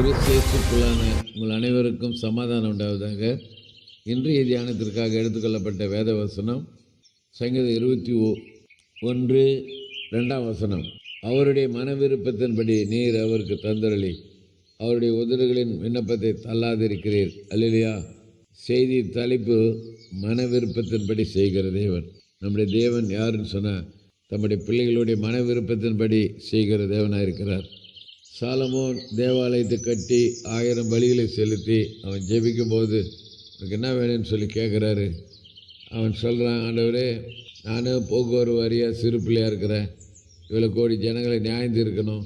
கிறிஸ்தியேசுக்குள்ளான உங்கள் அனைவருக்கும் சமாதானம் உண்டாவதாக. இன்றைய தியானத்திற்காக எடுத்துக்கொள்ளப்பட்ட வேத வசனம் சங்கீதம் இருபத்தி ஓ ஒன்று ரெண்டாம் வசனம். அவருடைய மன விருப்பத்தின்படி நீர் அவருக்கு தந்தரளி. அவருடைய உதடுகளின் விண்ணப்பத்தை தள்ளாதிருக்கிறீர். அல்லையா செய்தி தலைப்பு மன விருப்பத்தின்படி செய்கிற தேவன். நம்முடைய தேவன் யாருன்னு சொன்னால் தம்முடைய பிள்ளைகளுடைய மன விருப்பத்தின்படி செய்கிற தேவனாக இருக்கிறார் சாலமோன் தேவாலயத்தை கட்டி ஆயிரம் பலிகளை செலுத்தி அவன் ஜெபிக்கும்போது உனக்கு என்ன வேணும்னு சொல்லி கேட்குறாரு அவன் சொல்கிறான் ஆண்டவரே நானும் போக்குவரத்து வாரியாக சிறு பிள்ளையாக இருக்கிறேன். இவ்வளோ கோடி ஜனங்களை நியாயந்திருக்கணும்.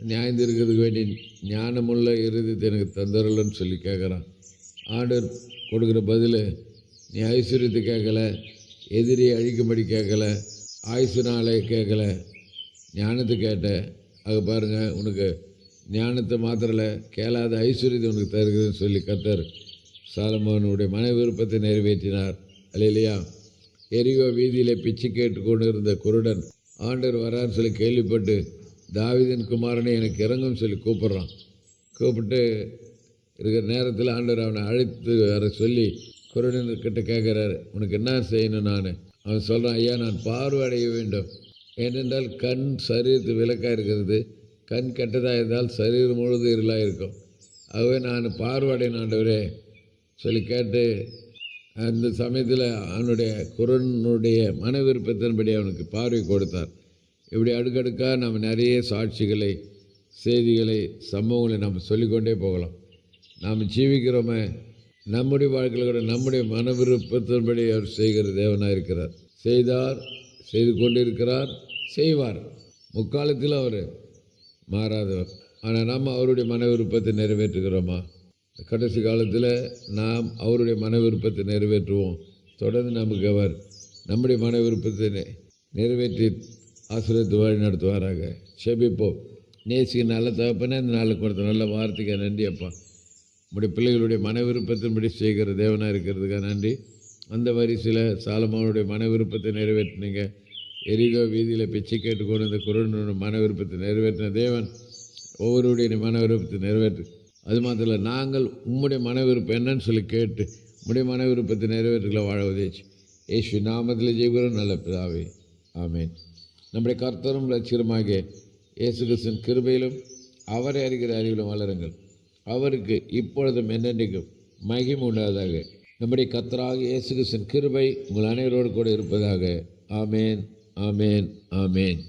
நியாயந்திருக்கிறதுக்கு வேண்டி ஞானமுள்ள இருதயத்தை எனக்கு தந்தரலன்னு சொல்லி கேட்குறான் ஆர்டர் கொடுக்குற பதில் நீ ஐஸ்வர்யத்தை கேட்கல எதிரியை அழிக்கும்படி கேட்கல ஆயுசு நாளை கேட்கல ஞானத்தை கேட்ட ஆக பாருங்கள் உனக்கு ஞானத்தை மாத்திரல கேளாத ஐஸ்வர்யத்தை உனக்கு தருகிறதுன்னு சொல்லி கத்தர் சாலமோனுடைய மன விருப்பத்தை நிறைவேற்றினார். இல்லையா எரியோ வீதியில் பிச்சு கேட்டு கொண்டு இருந்த குருடன் ஆண்டர் வரான்னு சொல்லி கேள்விப்பட்டு தாவிதன் குமாரனை எனக்கு இறங்கும் சொல்லி கூப்பிட்றான். கூப்பிட்டு இருக்கிற நேரத்தில் ஆண்டவர் அவனை அழைத்து வர சொல்லி குருடன்கிட்ட கேட்குறாரு உனக்கு என்ன செய்யணும் நான்? அவன் சொல்கிறான் ஐயா நான் பார்வை அடைய வேண்டும். ஏனென்றால் கண் சரீரத்து விளக்காக இருக்கிறது. கண் கெட்டதாக இருந்தால் சரீரம் முழுது இருளாக இருக்கும். ஆகவே நான் பார்வையடையணும் ஆண்டவரே சொல்லி கேட்டு அந்த சமயத்தில் அவனுடைய குரனுடைய மன விருப்பத்தின்படி அவனுக்கு பார்வை கொடுத்தார். இப்படி அடுக்கடுக்காக நம்ம நிறைய சாட்சிகளை செய்திகளை சம்பவங்களை நம்ம சொல்லிக்கொண்டே போகலாம். நாம் ஜீவிக்கிறோமே நம்முடைய வாழ்க்கையில் கூட நம்முடைய மன விருப்பத்தின்படி அவர் செய்கிற தேவனாக இருக்கிறார். செய்தார் செய்து கொண்டிருக்கிறார். செய்வார். முக்காலத்தில் அவர் மாறாதவர் ஆனால் நாம் அவருடைய மன விருப்பத்தை நிறைவேற்றுகிறோமா? கடைசி காலத்தில் நாம் அவருடைய மன விருப்பத்தை நிறைவேற்றுவோம். தொடர்ந்து நமக்கு அவர் நம்முடைய மன விருப்பத்தை நிறைவேற்றி ஆசிரியத்து வழி நடத்துவாராக. செபிப்போம் நேசிக்கு நல்ல தகப்பனே இந்த நாளுக்கு கொடுத்த நல்ல வார்த்தைக்கு நன்றி அப்பா. நம்முடைய பிள்ளைகளுடைய மன விருப்பத்தின்படி செய்கிற தேவனாக இருக்கிறதுக்காக நன்றி. அந்த வரிசையில் சாலமானுடைய மன விருப்பத்தை நிறைவேற்றினீங்க. எரிகோ வீதியில் பிச்சை கேட்டுக்கொண்டு இந்த குரனுடைய மன விருப்பத்தை நிறைவேற்றின தேவன் ஒவ்வொருடைய மன விருப்பத்தை நிறைவேற்று. அது மாத்திரம் இல்லை நாங்கள் உம்முடைய மன விருப்பம் என்னன்னு சொல்லி கேட்டு உம்முடைய மன விருப்பத்தை நிறைவேற்றுகளை வாழ உதவிச்சு. ஏசு நாமத்தில் ஜெயிக்கிறோம் நல்ல பிதாவே. ஆமேன். நம்முடைய கர்த்தரும் லட்சியமாக இயேசு கிருஷ்ணன் கிருபையிலும் அவரை அறிகிற அறிவிலும் வளருங்கள். அவருக்கு இப்பொழுதும் என்னென்றைக்கும் மகிமை உண்டாததாக நம்முடைய கர்த்தராக இயேசு கிருஷ்ணன் கிருபை உங்கள் அனைவரோடு கூட இருப்பதாக. ஆமேன். ஆமேன் ஆமேன்